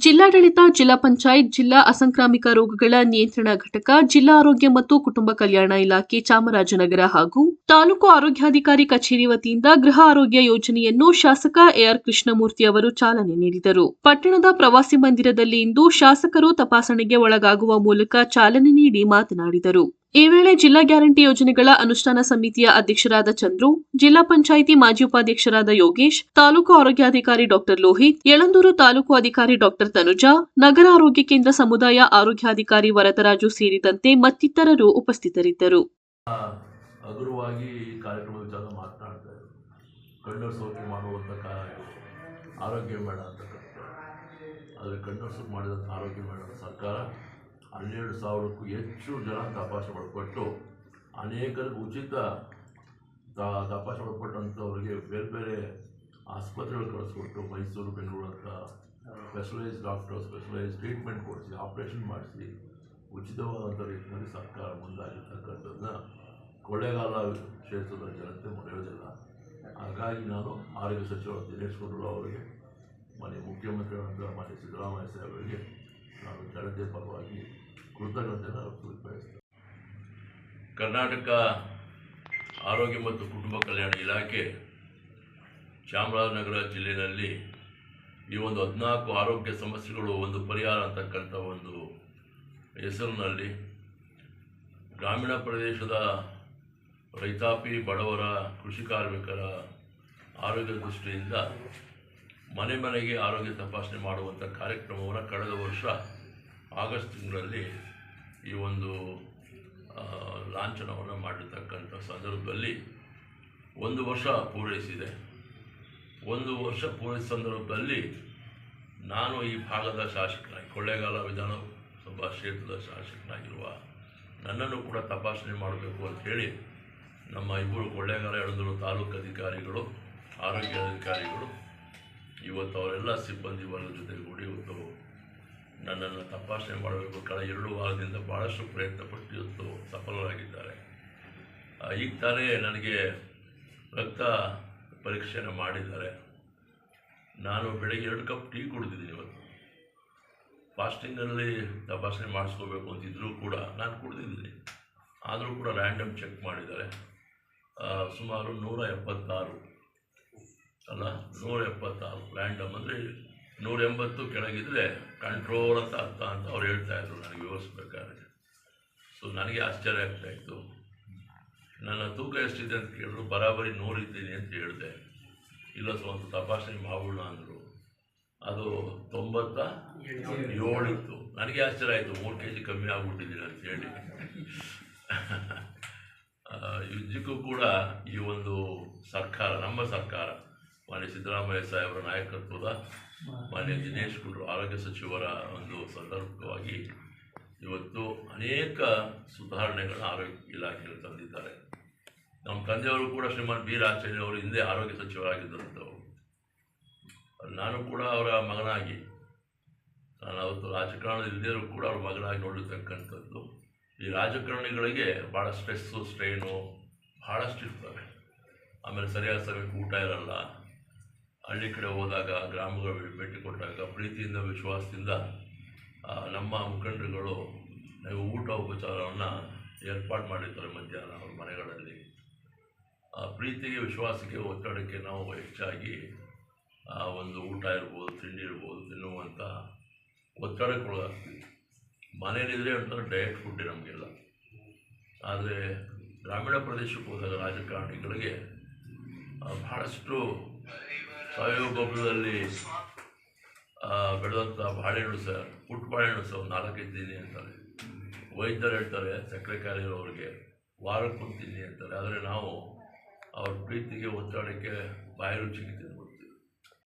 ಜಿಲ್ಲಾಡಳಿತ, ಜಿಲ್ಲಾ ಪಂಚಾಯತ್, ಜಿಲ್ಲಾ ಅಸಂಕ್ರಾಮಿಕ ರೋಗಗಳ ನಿಯಂತ್ರಣ ಘಟಕ, ಜಿಲ್ಲಾ ಆರೋಗ್ಯ ಮತ್ತು ಕುಟುಂಬ ಕಲ್ಯಾಣ ಇಲಾಖೆ, ಚಾಮರಾಜನಗರ ಹಾಗೂ ತಾಲೂಕು ಆರೋಗ್ಯಾಧಿಕಾರಿ ಕಚೇರಿ ವತಿಯಿಂದ ಗೃಹ ಆರೋಗ್ಯ ಯೋಜನೆಯನ್ನು ಶಾಸಕ ಎಆರ್ ಕೃಷ್ಣಮೂರ್ತಿ ಅವರು ಚಾಲನೆ ನೀಡಿದರು. ಪಟ್ಟಣದ ಪ್ರವಾಸಿ ಮಂದಿರದಲ್ಲಿ ಇಂದು ಶಾಸಕರು ತಪಾಸಣೆಗೆ ಒಳಗಾಗುವ ಮೂಲಕ ಚಾಲನೆ ನೀಡಿ ಮಾತನಾಡಿದರು. ಈ ವೇಳೆ ಜಿಲ್ಲಾ ಗ್ಯಾರಂಟಿ ಯೋಜನೆಗಳ ಅನುಷ್ಠಾನ ಸಮಿತಿಯ ಅಧ್ಯಕ್ಷರಾದ ಚಂದ್ರು, ಜಿಲ್ಲಾ ಪಂಚಾಯಿತಿ ಮಾಜಿ ಉಪಾಧ್ಯಕ್ಷರಾದ ಯೋಗೇಶ್, ತಾಲೂಕು ಆರೋಗ್ಯಾಧಿಕಾರಿ ಡಾಕ್ಟರ್ ಲೋಹಿತ್, ಯಳಂದೂರು ತಾಲೂಕು ಅಧಿಕಾರಿ ಡಾಕ್ಟರ್ ತನುಜಾ, ನಗರ ಆರೋಗ್ಯ ಕೇಂದ್ರ ಸಮುದಾಯ ಆರೋಗ್ಯಾಧಿಕಾರಿ ವರದರಾಜು ಸೇರಿದಂತೆ ಮತ್ತಿತರರು ಉಪಸ್ಥಿತರಿದ್ದರು. ಆರೋಗ್ಯ ಮೇಳ ಅಂತಕ್ಕಂಥ ಕಣ್ಣು ಮಾಡಿದಂಥ ಆರೋಗ್ಯ ಮೇಳ ಸರ್ಕಾರ ಹನ್ನೆರಡು ಸಾವಿರಕ್ಕೂ ಹೆಚ್ಚು ಜನ ತಪಾಸಣೆ ಮಾಡಿಕೊಟ್ಟು ಅನೇಕರಿಗೆ ಉಚಿತ ತಪಾಸಣೆ ಮಾಡಿಕೊಟ್ಟಂಥವ್ರಿಗೆ ಬೇರೆ ಬೇರೆ ಆಸ್ಪತ್ರೆಗಳು ಕಳಿಸ್ಕೊಟ್ಟು ಮೈಸೂರು, ಬೆಂಗಳೂರು ಅಂತ ಸ್ಪೆಷಲೈಸ್ ಡಾಕ್ಟರ್ ಸ್ಪೆಷಲೈಸ್ ಟ್ರೀಟ್ಮೆಂಟ್ ಕೊಡಿಸಿ ಆಪ್ರೇಷನ್ ಮಾಡಿಸಿ, ಉಚಿತವಾದಂಥ ರೀತಿಯಲ್ಲಿ ಸರ್ಕಾರ ಮುಂದಾಗಿರ್ತಕ್ಕಂಥದ್ದನ್ನ ಕೊಳ್ಳೇಗಾಲ ಕ್ಷೇತ್ರದ ಜನತೆ ಮರೆಯೋದಿಲ್ಲ. ಹಾಗಾಗಿ ನಾನು ಆರೋಗ್ಯ ಸಚಿವ ದಿನೇಶ್ ಗುಂಡೂರಾವ್ ಅವರಿಗೆ, ಮಾನ್ಯ ಮುಖ್ಯಮಂತ್ರಿಗಳಂತ ಮಾನ್ಯ ಸಿದ್ದರಾಮಯ್ಯ ಸಾಹೇಬರಿಗೆ ನಾನು ಜನತೆ ಪರವಾಗಿ ಅರ್ಪಿಸಲು ಬಯಸ್ತೇನೆ ಕರ್ನಾಟಕ ಆರೋಗ್ಯ ಮತ್ತು ಕುಟುಂಬ ಕಲ್ಯಾಣ ಇಲಾಖೆ ಚಾಮರಾಜನಗರ ಜಿಲ್ಲೆಯಲ್ಲಿ ಈ ಒಂದು ಹದಿನಾಲ್ಕು ಆರೋಗ್ಯ ಸಮಸ್ಯೆಗಳು ಒಂದು ಪರಿಹಾರ ಅಂತಕ್ಕಂಥ ಒಂದು ಹೆಸರಿನಲ್ಲಿ ಗ್ರಾಮೀಣ ಪ್ರದೇಶದ ರೈತಾಪಿ, ಬಡವರ, ಕೃಷಿ ಕಾರ್ಮಿಕರ ಆರೋಗ್ಯ ದೃಷ್ಟಿಯಿಂದ ಮನೆ ಮನೆಗೆ ಆರೋಗ್ಯ ತಪಾಸಣೆ ಮಾಡುವಂಥ ಕಾರ್ಯಕ್ರಮವನ್ನು ಕಳೆದ ವರ್ಷ ಆಗಸ್ಟ್ ತಿಂಗಳಲ್ಲಿ ಈ ಒಂದು ಲಾಂಛನವನ್ನು ಮಾಡಿರ್ತಕ್ಕಂಥ ಸಂದರ್ಭದಲ್ಲಿ ಒಂದು ವರ್ಷ ಪೂರೈಸಿದೆ. ಒಂದು ವರ್ಷ ಪೂರೈಸಿದ ಸಂದರ್ಭದಲ್ಲಿ ನಾನು ಈ ಭಾಗದ ಶಾಸಕನಾಗಿ, ಕೊಳ್ಳೇಗಾಲ ವಿಧಾನಸಭಾ ಕ್ಷೇತ್ರದ ಶಾಸಕನಾಗಿರುವ ನನ್ನನ್ನು ಕೂಡ ತಪಾಸಣೆ ಮಾಡಬೇಕು ಅಂತ ಹೇಳಿ ನಮ್ಮ ಇಬ್ಬರು ಕೊಳ್ಳೇಗಾಲ ಎಳೆದರು ತಾಲೂಕು ಅಧಿಕಾರಿಗಳು, ಆರೋಗ್ಯ ಅಧಿಕಾರಿಗಳು ಇವತ್ತು ಅವರೆಲ್ಲ ಸಿಬ್ಬಂದಿ ವರ್ಗದ ಜೊತೆಗೂಡಿ ಇವತ್ತು ನನ್ನನ್ನು ತಪಾಸಣೆ ಮಾಡಬೇಕು. ಕಳೆದ ಎರಡು ವಾರದಿಂದ ಭಾಳಷ್ಟು ಪ್ರಯತ್ನ ಪಟ್ಟು ಇವತ್ತು ಸಫಲರಾಗಿದ್ದಾರೆ. ಈಗ ತಾನೇ ನನಗೆ ರಕ್ತ ಪರೀಕ್ಷೆಯನ್ನು ಮಾಡಿದ್ದಾರೆ. ನಾನು ಬೆಳಗ್ಗೆ ಎರಡು ಕಪ್ ಟೀ ಕುಡಿದಿದ್ದೀನಿ ಇವತ್ತು. ಫಾಸ್ಟಿಂಗಲ್ಲಿ ತಪಾಸಣೆ ಮಾಡಿಸ್ಕೋಬೇಕು ಅಂತಿದ್ರೂ ಕೂಡ ನಾನು ಕುಡಿದಿದ್ದೀನಿ. ಆದರೂ ಕೂಡ ರ್ಯಾಂಡಮ್ ಚೆಕ್ ಮಾಡಿದ್ದಾರೆ. ಸುಮಾರು ನೂರ ಎಪ್ಪತ್ತಾರು ಅಲ್ಲ ನೂರ ಎಪ್ಪತ್ತಾರು ರ್ಯಾಂಡಮ್ ಅಂದರೆ ನೂರ ಎಂಬತ್ತು ಕೆಳಗಿದ್ರೆ ಕಂಟ್ರೋಲ್ ಅಂತ ಅರ್ಥ ಅಂತ ಅವ್ರು ಹೇಳ್ತಾ ಇದ್ರು ನನಗೆ ವಿವರಿಸ್ಬೇಕಾದ್ರೆ. ಸೊ ನನಗೆ ಆಶ್ಚರ್ಯ ಆಗ್ತಾ ಇತ್ತು. ನನ್ನ ತೂಕ ಎಷ್ಟಿದೆ ಅಂತ ಕೇಳಿದ್ರು ಬರಾಬರಿ ನೂರಿದ್ದೀನಿ ಅಂತ ಹೇಳಿದೆ. ಇಲ್ಲ ಒಂದು ತಪಾಸಣೆ ಮಾಡೋಣ ಅಂದರು. ಅದು ತೊಂಬತ್ತ ಏಳಿತ್ತು ನನಗೆ ಆಶ್ಚರ್ಯ ಆಯಿತು ಮೂರು ಕೆ ಜಿ ಕಮ್ಮಿ ಆಗ್ಬಿಟ್ಟಿದ್ದೀನಿ ಅಂತ ಹೇಳಿ. ಆ, ಕೂಡ ಈ ಒಂದು ಸರ್ಕಾರ ನಮ್ಮ ಸರ್ಕಾರ. ಮಾನ್ಯ ಸಿದ್ದರಾಮಯ್ಯ ಸಾಹೇಬರ ನಾಯಕತ್ವದ ಮಾನ್ಯ ದಿನೇಶ್ ಗುಂಡ್ರು, ಆರೋಗ್ಯ ಸಚಿವರ ಒಂದು ಸಂದರ್ಭವಾಗಿ ಇವತ್ತು ಅನೇಕ ಸುಧಾರಣೆಗಳನ್ನ ಆರೋಗ್ಯ ಇಲಾಖೆಯಲ್ಲಿ ತಂದಿದ್ದಾರೆ. ನಮ್ಮ ತಂದೆಯವರು ಕೂಡ ಶ್ರೀಮಾನ್ ಬಿ ರಾಜಚಂದ್ರ ಅವರು ಹಿಂದೆ ಆರೋಗ್ಯ ಸಚಿವರಾಗಿದ್ದಂಥವ್ರು ನಾನು ಕೂಡ ಅವರ ಮಗನಾಗಿ, ನಾನು ಅವತ್ತು ರಾಜಕಾರಣ ಇಲ್ಲದೇ ಕೂಡ ಅವ್ರ ಮಗನಾಗಿ ನೋಡಿರ್ತಕ್ಕಂಥದ್ದು. ಈ ರಾಜಕಾರಣಿಗಳಿಗೆ ಭಾಳ ಸ್ಟ್ರೆಸ್ಸು, ಸ್ಟ್ರೈನು ಭಾಳಷ್ಟು ಇರ್ತವೆ ಆಮೇಲೆ ಸರಿಯಾದ ಸಮಯಕ್ಕೆ ಊಟ ಇರಲ್ಲ. ಹಳ್ಳಿ ಕಡೆ ಹೋದಾಗ, ಗ್ರಾಮಗಳ ಭೇಟಿ ಕೊಟ್ಟಾಗ ಪ್ರೀತಿಯಿಂದ, ವಿಶ್ವಾಸದಿಂದ ನಮ್ಮ ಮುಖಂಡರುಗಳು ನಾವು ಊಟ ಉಪಚಾರವನ್ನು ಏರ್ಪಾಡು ಮಾಡಿರ್ತಾರೆ ಮಧ್ಯಾಹ್ನ ಅವ್ರ ಮನೆಗಳಲ್ಲಿ. ಆ, ಪ್ರೀತಿಗೆ, ವಿಶ್ವಾಸಕ್ಕೆ, ಒತ್ತಡಕ್ಕೆ ನಾವು ಹೆಚ್ಚಾಗಿ, ಆ, ಒಂದು ಊಟ ಇರ್ಬೋದು, ತಿಂಡಿ ಇರ್ಬೋದು ತಿನ್ನುವಂಥ ಒತ್ತಡಕ್ಕೆ ಒಳಗಾಗ್ತೀವಿ ಮನೇಲಿದ್ರೆ ಒಂಥರ ಡಯಟ್ ಫುಡ್ ನಮಗೆಲ್ಲ. ಆದರೆ ಗ್ರಾಮೀಣ ಪ್ರದೇಶಕ್ಕೆ ಹೋದಾಗ ರಾಜಕಾರಣಿಗಳಿಗೆ ಬಹಳಷ್ಟು ಸಾವಯವ ಗೊಬ್ಬರದಲ್ಲಿ ಬೆಳೆದಂಥ ಬಾಳೆಹಣ್ಣು ಸಹ, ಪುಟ್ಟ ಬಾಳೆಹಣ್ಣು ಸರ್ ಒಂದು ನಾಲ್ಕೈದು ತಿನ್ನಿ ಅಂತಾರೆ ವೈದ್ಯರು ಹೇಳ್ತಾರೆ, ಸಕ್ಕರೆ ಕಾಯಿಲೆ ಇರೋರಿಗೆ ವಾರಕ್ಕೆ ತಿನ್ನಿ ಅಂತಾರೆ. ಆದರೆ ನಾವು ಅವ್ರ ಪ್ರೀತಿಗೆ ಒತ್ತಡಕ್ಕೆ ಬಾಯಿ ರುಚಿಗೆ ತಿಂದ್ಬಿಡ್ತೀವಿ